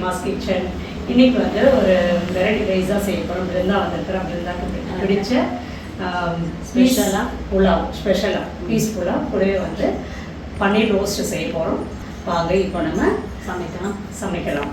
Hema's kitchen இன்னைக்கு வந்து ஒரு வெரைட்டி ரைஸாக செய்ய போகிறோம் பிருந்தா வந்திருக்கிறோம் பிருந்தாக்கு பிடிச்ச ஸ்பெஷலாக புலாவ் ஸ்பெஷலாக பீஸ் புலாவ் கூடவே வந்து பன்னீர் ரோஸ்ட் செய்ய போகிறோம் வாங்க இப்போ நம்ம சமைக்கலாம். சமைக்கலாம்.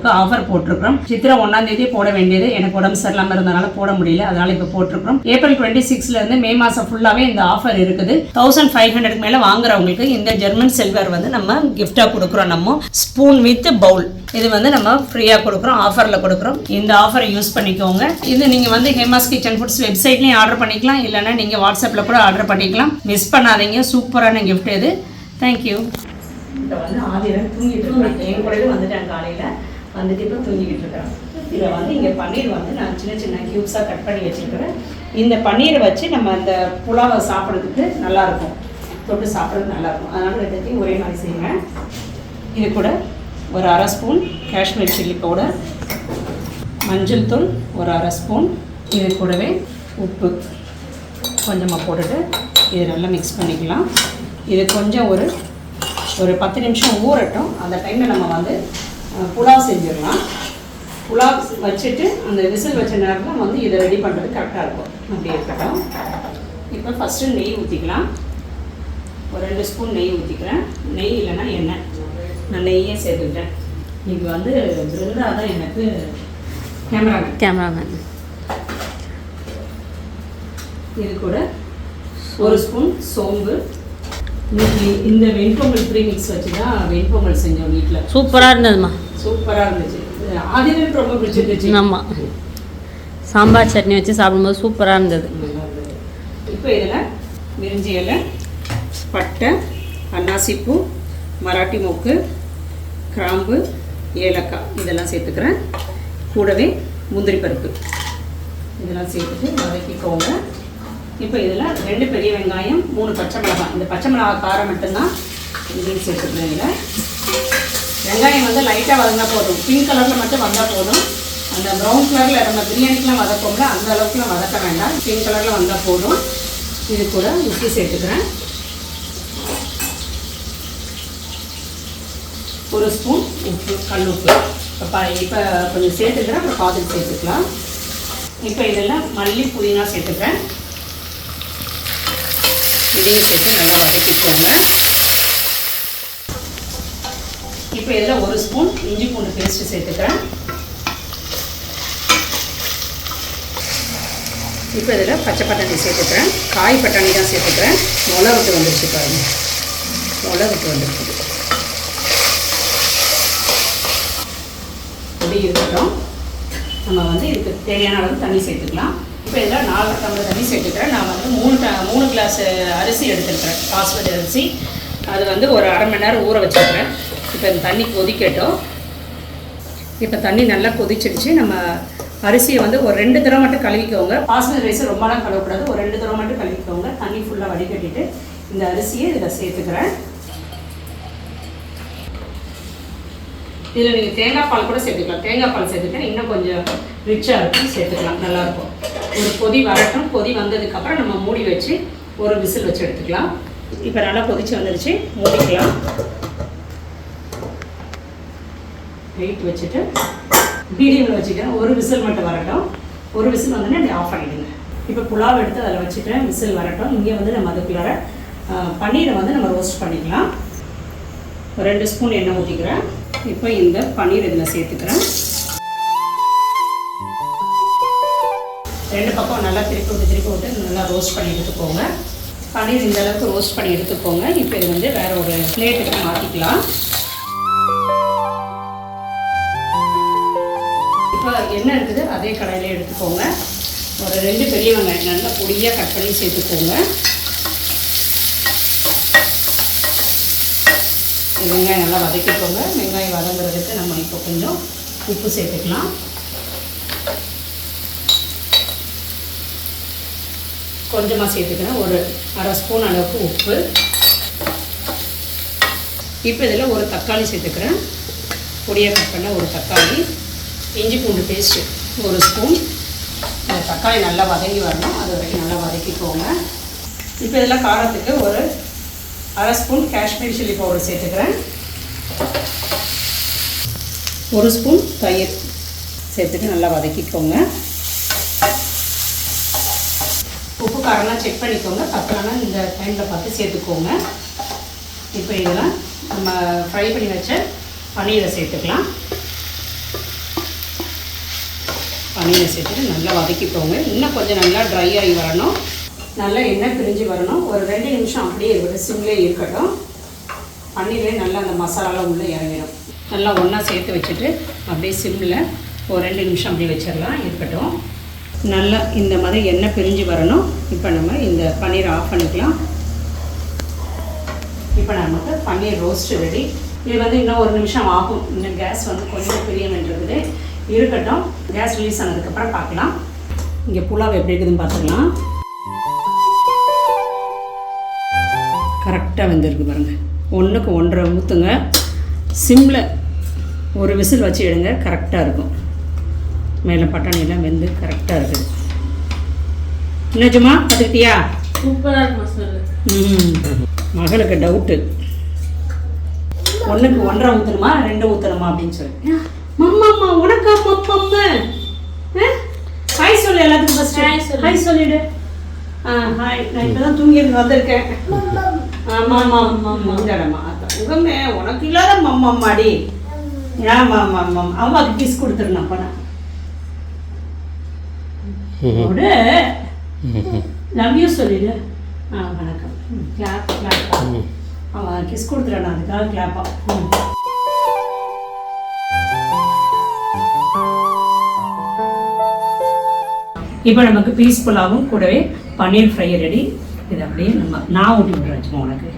வருஷப்பருப்புக்கு ஆஃபர் போட்டிருக்கிறோம். சித்திரை ஒன்றாம் தேதி போட வேண்டியது. எனக்கு உடம்பு சரியில்லாமல் இருந்தனால போட முடியல. அதனால இப்போ போட்டிருக்கிறோம். ஏப்ரல் டுவெண்ட்டி சிக்ஸ்லேருந்து மே மாதம் ஃபுல்லாவே இந்த ஆஃபர் இருக்குது. தௌசண்ட் ஃபைவ் ஹண்ட்ரட் மேலே வாங்குறவங்களுக்கு இந்த ஜெர்மன் சில்வர் வந்து நம்ம கிஃப்டா கொடுக்குறோம். நம்ம ஸ்பூன் வித் பவுல் இது வந்து நம்ம ஃப்ரீயாக கொடுக்குறோம். ஆஃபரில் கொடுக்குறோம். இந்த ஆஃபரை யூஸ் பண்ணிக்கோங்க. இது நீங்கள் வந்து ஹேமாஸ் கிச்சன் ஃபுட்ஸ் வெப்சைட்லேயும் ஆர்டர் பண்ணிக்கலாம். இல்லைன்னா நீங்கள் வாட்ஸ்அப்பில் கூட ஆர்டர் பண்ணிக்கலாம். மிஸ் பண்ணாதீங்க. சூப்பரான கிஃப்ட் இது. தேங்க்யூ இப்போ வந்து ஆதிரன் தூங்கிட்டு என் கூடவே வந்துட்டேன் காலையில். வந்துட்டு இப்போ தூங்கிக்கிட்டு இருக்கிறான் இதில் வந்து இங்கே பன்னீர் வந்து நான் சின்ன சின்ன க்யூப்ஸாக கட் பண்ணி வச்சுருக்கிறேன். இந்த பன்னீரை வச்சு நம்ம அந்த புலாவை சாப்பிட்றதுக்கு நல்லாயிருக்கும். தொட்டு சாப்பிட்றதுக்கு நல்லாயிருக்கும். அதனால் எல்லாத்தையும் ஒரே மாதிரி செய்யுங்க இது கூட ஒரு அரை ஸ்பூன் காஷ்மீர் சில்லி பவுடர் மஞ்சள் தூள் ஒரு அரை ஸ்பூன் இது கூடவே உப்பு கொஞ்சமாக போட்டுட்டு இது நல்லா மிக்ஸ் பண்ணிக்கலாம். இது கொஞ்சம் ஒரு ஒரு பத்து நிமிஷம் ஊறட்டும். அந்த டைமில் நம்ம வந்து புலாவ் செஞ்சிடலாம். புலாவ் வச்சுட்டு அந்த விசில் வச்ச நேரத்தில் வந்து இதை ரெடி பண்ணுறது கரெக்டாக இருக்கும். அப்படி இருக்கட்டும். இப்போ ஃபஸ்ட்டு நெய் ஊற்றிக்கலாம் ஒரு ரெண்டு ஸ்பூன் நெய் ஊற்றிக்கிறேன் நெய் இல்லைன்னா எண்ணெய். நான் நெய்யே சேர்த்துக்கிட்டேன். இது வந்து பிருந்தா தான் எனக்கு கேமரா கேமராமேன் இது கூட ஒரு ஸ்பூன் சோம்பு. இந்த வெண்பொங்கல் ப்ரீமிக்ஸ் வச்சு தான் வெண்பொங்கல் செஞ்சோம் வீட்டில் சூப்பராக இருந்ததுமா சூப்பராக இருந்துச்சு. ஆதிரனுக்கு ரொம்ப பிடிச்சிருந்துச்சு. ஆமாம் சாம்பார் சட்னி வச்சு சாப்பிடும்போது சூப்பராக இருந்தது. இப்போ இதில் மிரிஞ்சி இலை பட்டை அன்னாசிப்பூ மராட்டி மொக்கு கிராம்பு ஏலக்காய் இதெல்லாம் சேர்த்துக்கிறேன். கூடவே முந்திரி பருப்பு. இதெல்லாம் சேர்த்துட்டு வதக்கிக்கோங்க. இப்போ இதில் ரெண்டு பெரிய வெங்காயம் மூணு பச்சை மிளகாய் இந்த பச்சை மிளகாய் காரம் மட்டும்தான் இதையும் சேர்த்துக்கிறேன் இதில். வெங்காயம் வந்து லைட்டாக வதங்கினா போதும். பிங்க் கலரில் மட்டும் வந்தால் போதும். அந்த ப்ரௌன் கலரில் நம்ம பிரியாணிக்கெலாம் வதப்போம்ல அந்த அளவுக்குலாம் வதக்க வேண்டாம். பிங்க் கலரில் வந்தால் போதும். இது கூட உப்பு சேர்த்துக்கிறேன். ஒரு ஸ்பூன் உப்பு கல் உப்பு. இப்போ இப்போ கொஞ்சம் சேர்த்துக்கிறேன் அப்புறம் பார்த்துட்டு சேர்த்துக்கலாம். இப்போ இதெல்லாம் மல்லி புதினா சேர்த்துக்கிறேன். இதையும் சேர்த்து நல்லா வதக்கிக்கோங்க இப்போ இதில் ஒரு ஸ்பூன் இஞ்சி பூண்டு பேஸ்ட்டு சேர்த்துக்கிறேன். இப்போ இதில் பச்சை பட்டாணி சேர்த்துக்கிறேன். காய் பட்டாணி தான் சேர்த்துக்கிறேன். முளை விட்டு வந்துருச்சு பாருங்கள் முளை விட்டு அப்படி இருக்கட்டும். நம்ம வந்து இதுக்கு தேவையான அளவு தண்ணி சேர்த்துக்கலாம். இப்போ இதில் நாலு டம்ளர் தண்ணி சேர்த்துக்கிறேன். நான் வந்து மூணு மூணு கிளாஸ் அரிசி எடுத்துருக்கிறேன். பாஸ்மதி அரிசி. அது வந்து ஒரு அரை மணி நேரம் ஊற வச்சுருக்கிறேன். இப்போ இந்த தண்ணி கொதிக்கட்டும். இப்போ தண்ணி நல்லா கொதிச்சிருச்சு நம்ம அரிசியை வந்து ஒரு ரெண்டு தடவை மட்டும் கழுவிக்கோங்க. பாஸ்மதி ரைஸ் ரொம்பலாம் கழுவக்கூடாது. ஒரு ரெண்டு தடவை மட்டும் கழுவிக்கோங்க. தண்ணி ஃபுல்லாக வடிகட்டிட்டு இந்த அரிசியை இதில் சேர்த்துக்கிறேன். இதில் நீங்கள் தேங்காய் பால் கூட சேர்த்துக்கலாம். தேங்காய் பால் சேர்த்துட்டு இன்னும் கொஞ்சம் ரிச்சாக இருக்கும். சேர்த்துக்கலாம். நல்லாயிருக்கும். ஒரு கொதி வரட்டும். கொதி வந்ததுக்கப்புறம் நம்ம மூடி வச்சு ஒரு விசில் வச்சு எடுத்துக்கலாம். இப்போ நல்லா கொதிச்சு வந்துருச்சு. மூடிக்கலாம். வெயிட் வச்சுட்டு மீடியமில் வச்சுக்கிறேன். ஒரு விசில் மட்டும் வரட்டும். ஒரு விசில் வந்தோடனே அப்படி ஆஃப் பண்ணிடுங்க. இப்போ புலாவ் எடுத்து அதில் வச்சுக்கிறேன். விசில் வரட்டும். இங்கே வந்து நம்ம அதுக்குள்ளார பன்னீரை வந்து நம்ம ரோஸ்ட் பண்ணிக்கலாம். ஒரு ரெண்டு ஸ்பூன் எண்ணெய் ஊற்றிக்கிறேன் இப்போ இந்த பன்னீர் இதில் சேர்த்துக்கிறேன். ரெண்டு பக்கம் நல்லா திருப்பி விட்டு திருப்பி விட்டு நல்லா ரோஸ்ட் பண்ணி எடுத்துக்கோங்க. பன்னீர் இந்த அளவுக்கு ரோஸ்ட் பண்ணி எடுத்துக்கோங்க. இப்போ இது வந்து வேற ஒரு பிளேட்டுக்கு மாற்றிக்கலாம் இப்போ என்ன இருக்குது? அதே கடையிலே எடுத்துக்கோங்க. ஒரு ரெண்டு பெரிய வெங்காயம் நல்லா பொடியாக கட் பண்ணி சேர்த்துக்கோங்க. வெங்காயம் நல்லா வதக்கிக்கோங்க. வெங்காயம் வதங்குறதுக்கு நம்ம இப்போ கொஞ்சம் உப்பு சேர்த்துக்கலாம். கொஞ்சமாக சேர்த்துக்கிறேன். ஒரு அரை ஸ்பூன் அளவுக்கு உப்பு. இப்போ இதில் ஒரு தக்காளி சேர்த்துக்கிறேன். பொடியாக கட் பண்ண ஒரு தக்காளி. இஞ்சி பூண்டு பேஸ்ட்டு ஒரு ஸ்பூன். இந்த தக்காளி நல்லா வதங்கி வரணும். அது வரைக்கும் நல்லா வதக்கிக்கோங்க. இப்போ இதெல்லாம் காரத்துக்கு ஒரு அரை ஸ்பூன் காஷ்மீர் சில்லி பவுடர் சேர்த்துக்கிறேன். ஒரு ஸ்பூன் தயிர் சேர்த்துட்டு நல்லா வதக்கிக்கோங்க. உப்பு காரம்லாம் செக் பண்ணிக்கோங்க. தப்பலன்னா இந்த டைமில் பார்த்து சேர்த்துக்கோங்க. இப்போ இதெல்லாம் நம்ம ஃப்ரை பண்ணி வச்ச பன்னீரை சேர்த்துக்கலாம். பன்னீரை சேர்த்துட்டு நல்லா வதக்கிக்கோங்க. இன்னும் கொஞ்சம் நல்லா ட்ரை ஆகி வரணும். நல்லா எண்ணெய் பிரிஞ்சு வரணும். ஒரு ரெண்டு நிமிஷம் அப்படியே இருக்கட்டும் சிம்லே இருக்கட்டும். பன்னீர்லேயே நல்லா அந்த மசாலாலாம் உள்ளே இறங்கிடும். நல்லா ஒன்றா சேர்த்து வச்சுட்டு அப்படியே சிம்மில் ஒரு ரெண்டு நிமிஷம் அப்படியே வச்சிடலாம். இருக்கட்டும். நல்லா இந்த மாதிரி எண்ணெய் பிரிஞ்சு வரணும். இப்போ நம்ம இந்த பன்னீர் ஆஃப் பண்ணிக்கலாம். இப்போ நமக்கு பன்னீர் ரோஸ்ட் ரெடி. இது வந்து இன்னும் ஒரு நிமிஷம் ஆகும். இன்னும் கேஸ் வந்து கொஞ்சம் பெரிய இருக்கட்டும். கேஸ் ரிலீஸ் ஆனதுக்கப்புறம் பார்க்கலாம். இங்கே புலாவ் எப்படி இருக்குதுன்னு பார்த்துக்கலாம் கரெக்டாக வெந்திருக்கு பாருங்கள் ஒன்றுக்கு ஒன்றரை ஊற்றுங்க சிம்மில் ஒரு விசில் வச்சு எடுங்க கரெக்டாக இருக்கும். மேலே பட்டாணியெல்லாம் வெந்து கரெக்டாக இருக்குது. நிஜமா பார்த்துக்கிட்டியா? சூப்பராக இருக்கும் மகளுக்கு டவுட்டு ஒன்றுக்கு ஒன்றரை ஊற்றணுமா ரெண்டு ஊற்றணுமா அப்படின்னு சொல்லி. மம்மம்மா உனக்கா மம்மம்மா ஹாய் சொல்லு எல்லாத்துக்கும் ஃபஸ்ட்டு. ஹாய் சொல்லிடு. ஆ ஹாய் நான் இப்போ தான் தூங்கி இருந்து வந்திருக்கேன் ஆமாம் ஆமாம் ஆமாம் உகமே உனக்கு இல்லாத மம்மம்மாடி ஆமாம் ஆமாம் ஆமாம் அம்மாவுக்கு கிஸ் கொடுத்துருந்தேன் அப்போ நான் விடு லவ் யூ சொல்லிடு. ஆ வணக்கம். கிளாப் கிளாப்பா அவன் கிஸ் கொடுத்துறான் அதுக்காக கிளாப்பா இப்போ நமக்கு பீஸ் புலாவும் கூடவே பன்னீர் ஃப்ரை ரெடி இது அப்படியே நம்ம நான் ஊட்டி விட்றாச்சுமா உனக்கு.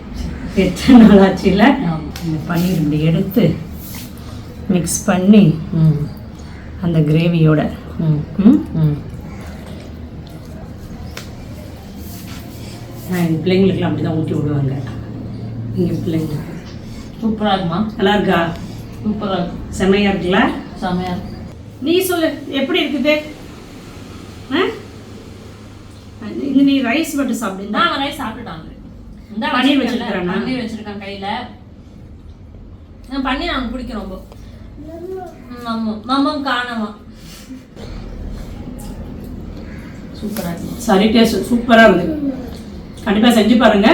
எத்தனை நாள் ஆச்சு இல்லை? இந்த பன்னீர் இப்படி எடுத்து மிக்ஸ் பண்ணி ம். அந்த கிரேவியோட ம். ம்? ம். நான் எங்கள் பிள்ளைங்களுக்குலாம் அப்படி தான் ஊட்டி விடுவாங்க. இங்கே பிள்ளைங்களுக்கு சூப்பராக இருக்குமா? நல்லா இருக்கா? சூப்பராக இருக்கும் செம்மையா இருக்குல்ல? செமையாக நீ சொல்லு எப்படி இருக்குது? ஆ? இது நீ ரைஸ் மட்டும் சாப்பிடுங்க நான் ரைஸ் சாப்பிட்டுட்டாங்க. இந்த பன்னீர்? வச்சிருக்கேன் பன்னீர் வச்சிருக்கேன் கையில. நான் பன்னீர் எனக்கு பிடிக்கும் ரொம்ப. ம், ஆமா மாமம் காணமா. சூப்பரா இருக்கு. சரி டேஸ்ட் சூப்பராக இருக்குது கண்டிப்பாக செஞ்சு பாருங்க.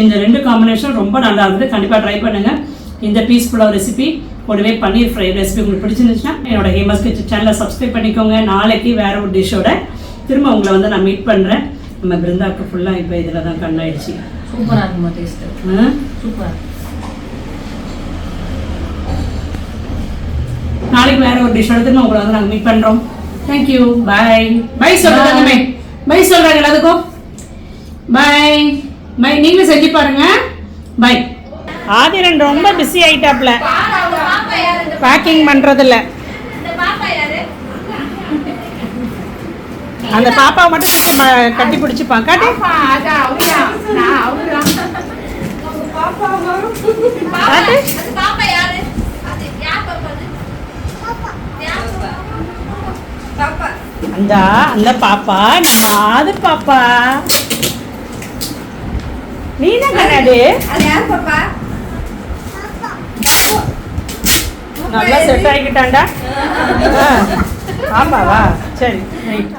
இந்த ரெண்டு காம்பினேஷன் ரொம்ப நல்லா இருக்குது. கண்டிப்பாக ட்ரை பண்ணுங்க. இந்த பீஸ் புலாவ் ரெசிபி கூடவே பன்னீர் ஃப்ரை ரெசிபி உங்களுக்கு பிடிச்சிருந்துச்சுன்னா என்னோட ஹேமஸ் கிச்சன் சேனலை சப்ஸ்கிரைப் பண்ணிக்கோங்க. நாளைக்கு வேற ஒரு டிஷ்ஷோட திரும்ப உங்களை வந்து நான் மீட் பண்ணுறேன் நம்ம பிருந்தாக்கு ஃபுல்லாக இப்போ இதில் தான் கண்ணாயிடுச்சு. சூப்பரா இருக்குமா டேஸ்ட் ஆ? சூப்பரா நாளைக்கு வேற ஒரு டிஷ்ஷோட திரும்ப உங்களை வந்து நாங்கள் மீட் பண்ணுறோம் தேங்க்யூ பை பை சொல்கிறாங்க பை சொல்கிறாங்க எல்லாத்துக்கும். பை பை நீங்களும் செஞ்சு பாருங்க. பை ஆதிரன் ரொம்ப பிஸி ஆயிட்டாப்ல. பேக்கிங் பண்றதுல அந்த பாப்பா மட்டும் கட்டி பிடிச்சிப்பான். காட்டு. அந்த அந்த பாப்பா அது பாப்பா நீ கண்ணாடி? நல்லா செட் ஆகிக்கிட்டான்டா ஆ, ஆமாவா சரி ரைட்